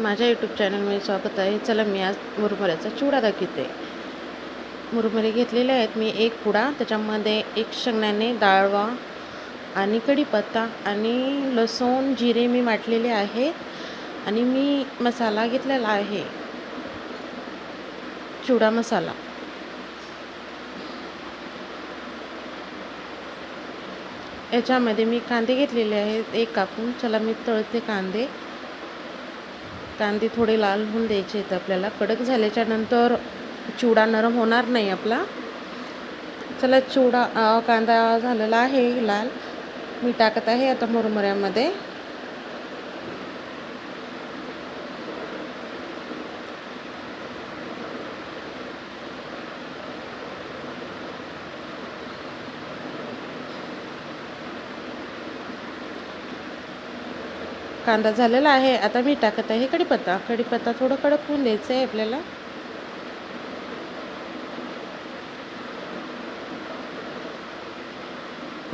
माझ्या यूट्यूब चॅनलमध्ये स्वागत आहे. चला मी आज मुरमुऱ्याचा चिवडा दाखवते. मुरमुरे घेतलेले आहेत. मी एक पुडा त्याच्यामध्ये एक शेंगण्याने डाळवा आणि कढीपत्ता आणि लसूण जिरे मी वाटलेले आहेत आणि मी मसाला घेतलेला आहे. चिवडा मसाला. याच्यामध्ये मी कांदे घेतलेले आहेत. एक कापून. चला मी तळते कांदे. कांदे थोडे लाल होऊन द्यायचे आहेत आपल्याला. कडक झाल्याच्यानंतर चिवडा नरम होणार नाही आपला. चला चिवडा कांदा झालेला आहे लाल. मी टाकत आहे आता मुरमुऱ्यामध्ये. कांदा झालेला आहे. आता मी टाकत आहे कढीपत्ता. कढीपत्ता थोडं कडक होऊन द्यायचं आहे आपल्याला.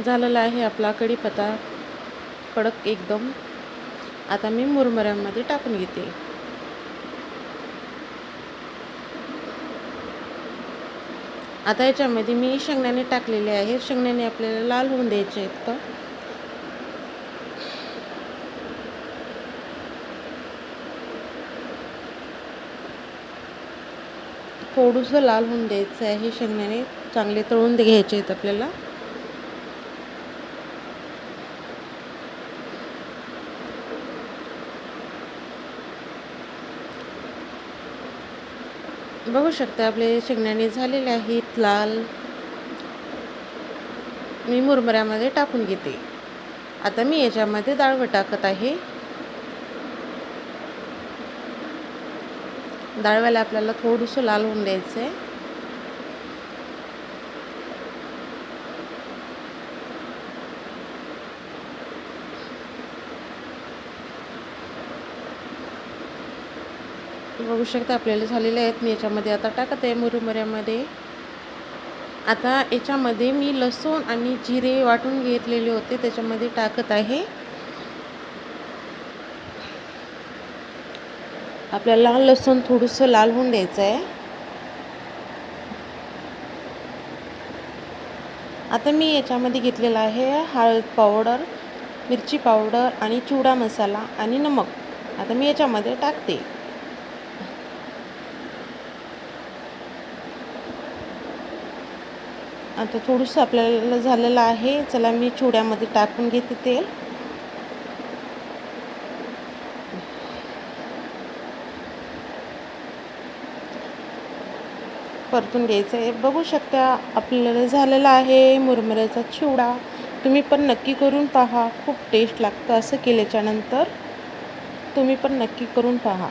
झालेला आहे आपला कढीपत्ता कडक एकदम. आता मी मुरमऱ्यांमध्ये टाकून घेते. आता याच्यामध्ये मी शेंगदाणे टाकलेले आहेत. शेंगदाणे आपल्याला लाल होऊन द्यायचे आहेत तर थोडंसं लाल होऊन द्यायचं आहे शेंगदाणे चांगले तळून घ्यायचे आहेत आपल्याला. बघू शकता आपले शेंगदाणे झालेले आहेत लाल. मी मुरमुऱ्यामध्ये टाकून घेते. आता मी याच्यामध्ये डाळवं टाकत आहे. डाळव्याला आपल्याला थोडंसं लाल होऊन द्यायचं आहे बघू शकता आपल्याला झालेले आहेत. मी याच्यामध्ये आता टाकत आहे मुरमुऱ्यामध्ये. आता याच्यामध्ये मी लसूण आणि जिरे वाटून घेतलेले होते त्याच्यामध्ये टाकत आहे. आपल्याला लसूण थोडंसं लाल होऊन द्यायचं आहे आता मी याच्यामध्ये घेतलेला आहे हळद पावडर मिरची पावडर आणि चिवडा मसाला आणि नमक. आता मी याच्यामध्ये टाकते. आता थोडंसं आपल्याला झालेलं आहे चला मी चिवड्यामध्ये टाकून घेते तेल. परतून घ्यायचं आहे. बघू शकता आपल्याला झालेला आहे मुरमुऱ्याचा चिवडा. तुम्ही पण नक्की करून पहा. खूप टेस्ट लागतं असं केल्याच्यानंतर तुम्ही पण नक्की करून पहा.